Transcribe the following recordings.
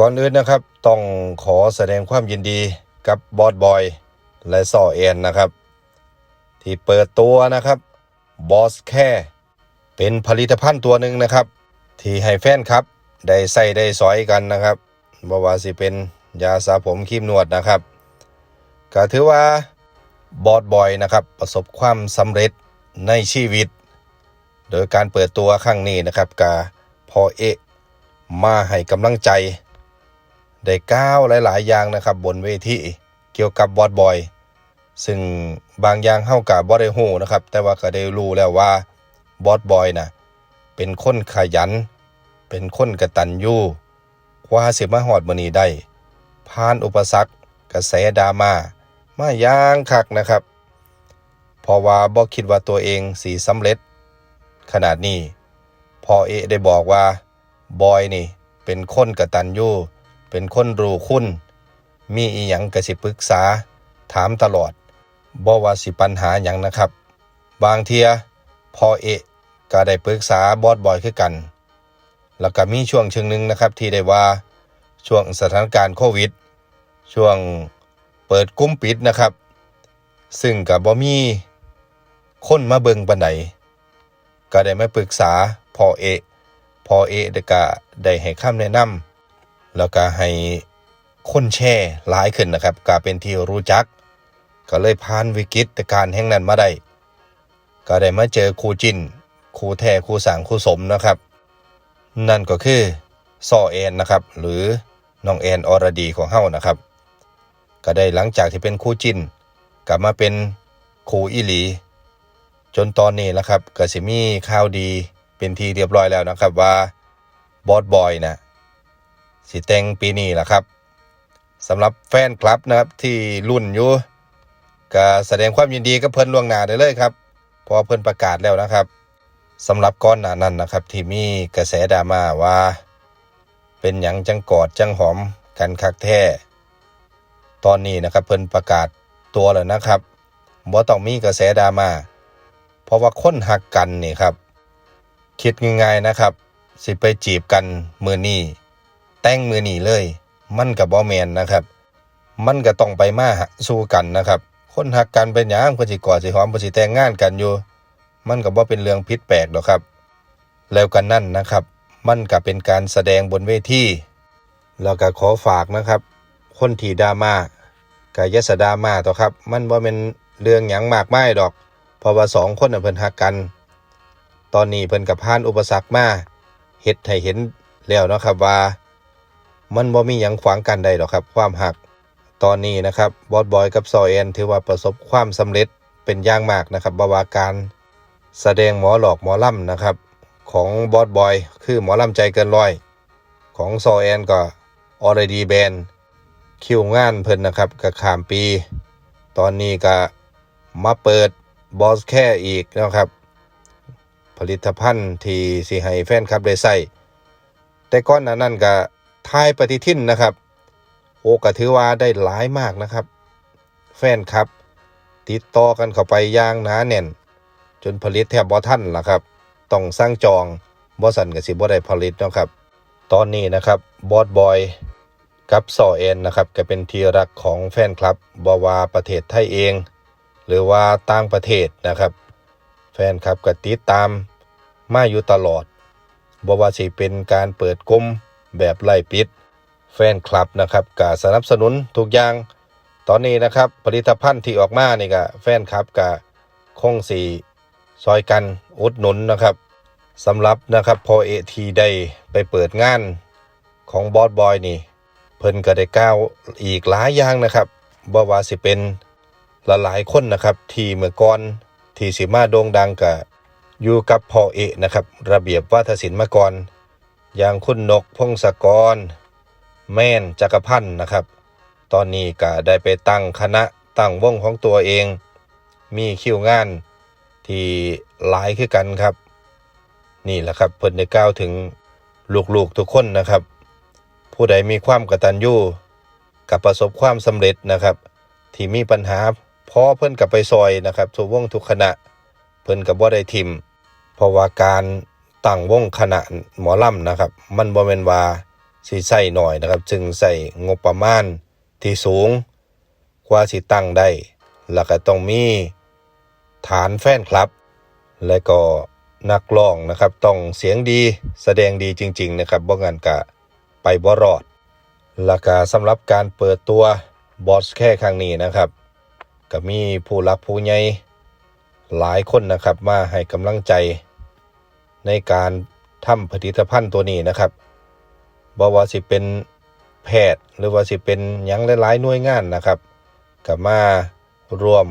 ก่อนอื่นนะครับ ต้องขอแสดงความยินดีกับบอสบอยและซอเอ็นนะครับ ที่เปิดตัวนะครับบอสแค่เป็นผลิตภัณฑ์ตัวหนึ่งนะครับ ที่ให้แฟนครับ ได้ใส่ได้สอยกันนะครับบ่ว่าสิเป็นยาสระผมครีมนวดนะครับก็ถือว่าบอสบอยนะครับประสบความสำเร็จในชีวิต โดยการเปิดตัวครั้งนี้นะครับกาพอเอะมาให้กำลังใจ ได้ก้าวหลาย ๆ อย่างนะครับ บนเวทีเกี่ยวกับบอสบอย ซึ่งบางอย่างเฮากับบ่ได้ฮู้นะครับ แต่ว่าก็ได้รู้แล้วว่าบอสบอยนะเป็นคนขยัน เป็นคนกระตัญญูกว่าสิมาฮอดมือนีได้ผ่านอุปสรรค กระแสดราม่ามาอย่างคักนะครับ เพราะว่าบ่คิดว่าตัวเองสิสำเร็จ ขนาดนี้พอเอได้บอกว่าบอยนี่เป็นคนกระตัญญู เป็นคนรู้คุณ มีอีหยังก็สิปรึกษา ถามตลอดบ่ว่าสิปัญหาหยังนะครับ บางเทียพอเอะก็ได้ปรึกษาบอสบอยคือกัน แล้วก็มีช่วงเชิงหนึ่งนะครับที่ได้ว่าช่วงสถานการณ์โควิด ช่วงเปิดกุ้มปิดนะครับ ซึ่งกับบ่มีคนมาเบิงปันใดก็ได้มาปรึกษาพอเอะพอเอะก็ได้ให้คำแนะนำ แล้วก็ให้คนแช่หลายขึ้นนะครับก็เป็นที่รู้จัก ก็เลยผ่านวิกฤตการแห่งนั้นมาได้ ก็ได้มาเจอครูจินครูแท้ครูสางครูสมนะครับ นั่นก็คือซอแอนนะครับ หรือน้องแอนอรดีของเฮานะครับ ก็ได้หลังจากที่เป็นครูจินกลับมาเป็นครูอีหลี จนตอนนี้นะครับก็สิมีข่าวดีเป็นทีเรียบร้อยแล้วนะครับว่าบอสบอยนะ สิแต่งปีนี้แหละครับสำหรับแฟนคลับนะครับที่รุ่นอยู่ก็แสดงความยินดีกับเพิ่นล่วงหน้าได้เลยครับเพราะเพิ่นประกาศแล้วนะครับสำหรับก้อนหน้านั้นนะครับ ที่มีกระแสดราม่าว่า เป็นหยังจังกอดจังหอมกันคักแท้ตอนนี้นะครับเพิ่นประกาศตัวแล้วนะครับบ่ต้องมีกระแสดราม่าเพราะว่าคนหักกันนี่ครับ คิดง่ายๆนะครับ สิไปจีบกันมือนี้ แต่งมือหนีเลย มันกับบ่แมนนะครับ มันก็ต้องไปมาสู้กันนะครับ คนหักกันเป็นหยังเพิ่นสิกอดสิหอมเพิ่นสิแต่งงานกันอยู่ มันก็บ่เป็นเรื่องผิดแปลกหรอกครับ แล้วกันนั่นนะครับ มันก็เป็นการแสดงบนเวทีแล้วก็ขอฝากนะครับ คนที่ดราม่ากายสดามาต่อครับ มันบ่เป็นเรื่องหยังมากมายดอก เพราะว่าสองคนน่ะเพิ่นหักกัน ตอนนี้เพิ่นกับผ่านอุปสรรคมาเฮ็ดให้เห็นแล้วเนาะครับว่า มันบ่มีหยังขวางกันได้ดอกครับ ความหัก ตอนนี้นะครับบอสบอยกับซอแอนถือว่าประสบความสำเร็จเป็นอย่างมากนะครับบาวาการ แสดงหมอหลอกหมอล่ำนะครับ ของบอสบอยคือหมอล่ำใจเกินร้อย ของซอแอนก็ออรดีแบนคิวงานเพิ่นนะครับก็ข้ามปี ตอนนี้ก็มาเปิดบอสแค่อีกนะครับ ผลิตภัณฑ์ที่สิให้แฟนคลับได้ใส่แต่ก่อนหน้านั้นก็ ทายปฏิทินนะครับ โอก็ถือว่าได้หลายมากนะครับ แฟนครับ ติดต่อกันเข้าไปย่างหนาแน่น จนผลิตแทบบ่ทันล่ะครับ ต้องสร้างจองบ่สันก็สิบ่ได้ผลิตนะครับ ตอนนี้นะครับบอสบอยกับซอเอ็นนะครับก็เป็นที่รักของแฟนคลับบ่ว่าประเทศไทยเอง หรือว่าต่างประเทศนะครับ แฟนคลับก็ติดตามมาอยู่ตลอดบ่ว่าสิเป็นการเปิดกลุ่ม แบบไล่ปิด แฟนคลับนะครับก็สนับสนุนทุกอย่าง ตอนนี้นะครับผลิตภัณฑ์ที่ออกมานี่ก็แฟนคลับก็คงสีซอยกันอุดหนุนนะครับสำหรับนะครับพอเอทีได้ไปเปิดงานของบอสบอยนี่ เพิ่นก็ได้ก้าวอีกหลายอย่างนะครับบ่ว่าสิเป็นหลายๆคนนะครับ ที่เมื่อก่อนที่สิมาโด่งดังก็อยู่กับพอเอนะครับ ระเบียบวาทศิลป์มาก่อน อย่างคุณนกพงศกร แม่นจักรพันธ์นะครับ ตอนนี้ก็ได้ไปตั้งคณะตั้งวงของตัวเอง มีคิวงานที่หลายคือกันครับ นี่แหละครับเพิ่นได้กล่าวถึงลูกๆทุกคนนะครับ ผู้ใดมีความกตัญญูกับประสบความสำเร็จนะครับ ที่มีปัญหาพอเพิ่นกับไปซอยนะครับทุกวงทุกคณะ เพิ่นกับบ่าได้ทิมเพราะว่าการ ตั้งวงคณะหมอลำนะครับ มันบ่แม่นว่าสิใส่หน่อยนะครับ จึงใส่งบประมาณที่สูงกว่าสิตั้งได้ แล้วก็ต้องมีฐานแฟนคลับ และก็นักร้องนะครับ ต้องเสียงดีแสดงดีจริง ๆ นะครับบ่งั้นกะไปบ่รอดแล้วก็สำหรับการเปิดตัวบอสแค่ครั้งนี้นะครับ ก็มีผู้รักผู้ใหญ่หลายคนนะครับมาให้กำลังใจ ในการทำผลิตภัณฑ์ตัวนี้นะครับบ่ว่าสิเป็นแพทย์หรือว่าสิเป็นยังหลายๆหน่วยงานนะครับก็มาร่วม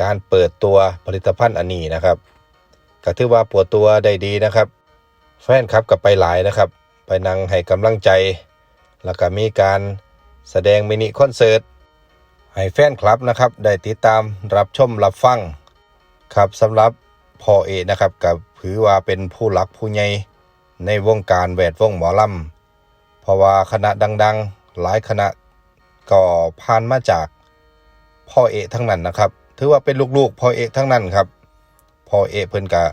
การเปิดตัวผลิตภัณฑ์อันนี้นะครับก็ถือว่าปวดตัวได้ดีนะครับ แฟนครับกับไปหลายนะครับ ไปนั่งให้กำลังใจ แล้วก็มีการแสดงมินิคอนเสิร์ตให้แฟนคลับนะครับ ได้ติดตามรับชมรับฟังครับสำหรับพ่อเอนะครับกับ ถือว่าเป็นผู้หลักผู้ใหญ่ในวงการแวดวงหมอลำเพราะว่าคณะดังๆ หลายคณะก็ผ่านมาจากพ่อเอกทั้งนั้นนะครับ ถือว่าเป็นลูกๆพ่อเอกทั้งนั้นครับพ่อเอกเพิ่นกะ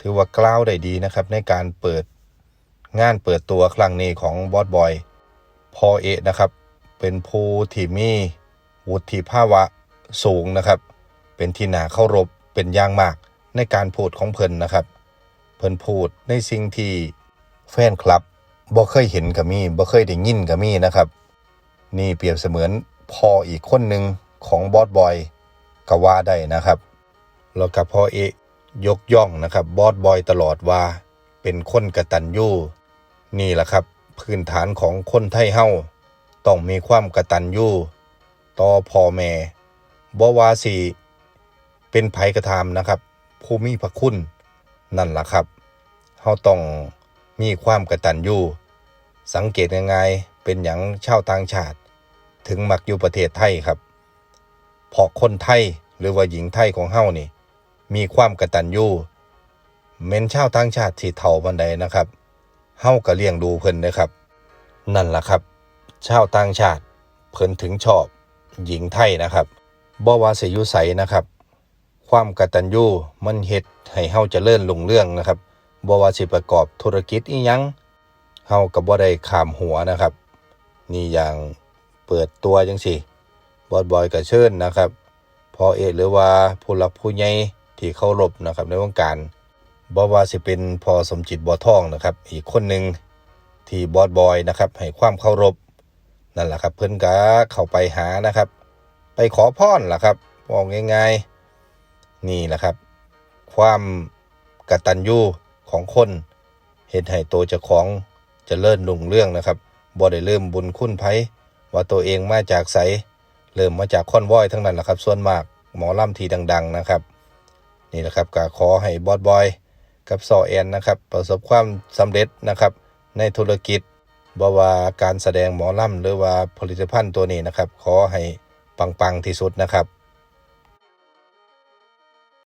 ถือว่ากล้าวได้ดีนะครับ ในการเปิดงานเปิดตัวครั้งนี้ของบอสบอยพ่อเอกนะครับ เป็นผู้ที่มีวุฒิภาวะสูงนะครับ เป็นที่น่าเคารพเป็นอย่างมากในการพูดของเพิ่นนะครับ เพิ่นพูดในสิ่งที่แฟนคลับบ่เคยเห็นก็มีบ่เคยได้ยินก็มีนะครับ นี่เปรียบเสมือนพ่ออีกคนหนึ่งของบอสบอยก็ว่าได้นะครับแล้วก็พ่อเอกยกย่องนะครับบอสบอยตลอดว่าเป็นคนกระตัญญูนี่แหละครับ พื้นฐานของคนไทยเฮาต้องมีความกระตัญญูต่อพ่อแม่บ่ว่าสิเป็นไผกระทำนะครับ ผู้มีพระคุณ นั่นล่ะครับเฮาต้องมีความกระตัญญูสังเกตง่ายๆเป็นอย่างชาวต่างชาติ ถึงมักอยู่ประเทศไทยครับเพราะคนไทยหรือว่าหญิงไทยของเฮานี่ มีความกระตัญญูเม้นชาวต่างชาติที่เฒ่าบันไดนะครับเฮาก็เลี้ยงดูเพิ่นนะครับ นั่นล่ะครับ ชาวต่างชาติเพิ่นถึงชอบ หญิงไทยนะครับบ่ว่าสิอยู่ไสนะครับ ความกตัญญูมันเฮ็ดให้เฮาเจริญรุ่งเรืองนะครับบ่ว่าสิประกอบธุรกิจอีหยังเฮาก็บ่ได้ข้ามหัวนะครับ นี่อย่างเปิดตัวจังซี่บอดบอยก็เชิญนะครับพอเอหรือว่าผู้หลักผู้ใหญ่ที่เคารพนะครับในวงการบ่ว่าสิเป็นพอสมจิตบ่อทองนะครับ อีกคนหนึ่งที่บอดบอยนะครับให้ความเคารพนั่นแหละครับเพิ่นก็เข้าไปหานะครับ ไปขอพรล่ะครับบอกง่ายๆ นี่แหละครับ ความกตัญญูของคนเห็นให้ตัวเจ้าของจะเลิ่นลุงเรื่องนะครับบ่ได้เริ่มบุญคุณไผว่าตัวเองมาจากไสเริ่มมาจากคอนว้อยทั้งนั้นแหละครับ ส่วนมากหมอลำทีดัง ๆนะครับ นี่แหละครับก็ขอให้บอสบอยกับซอแอนนะครับ ประสบความสำเร็จนะครับ ในธุรกิจบว่าการแสดงหมอลำหรือว่าผลิตภัณฑ์ตัวนี้นะครับ ขอให้ปังๆที่สุดนะครับ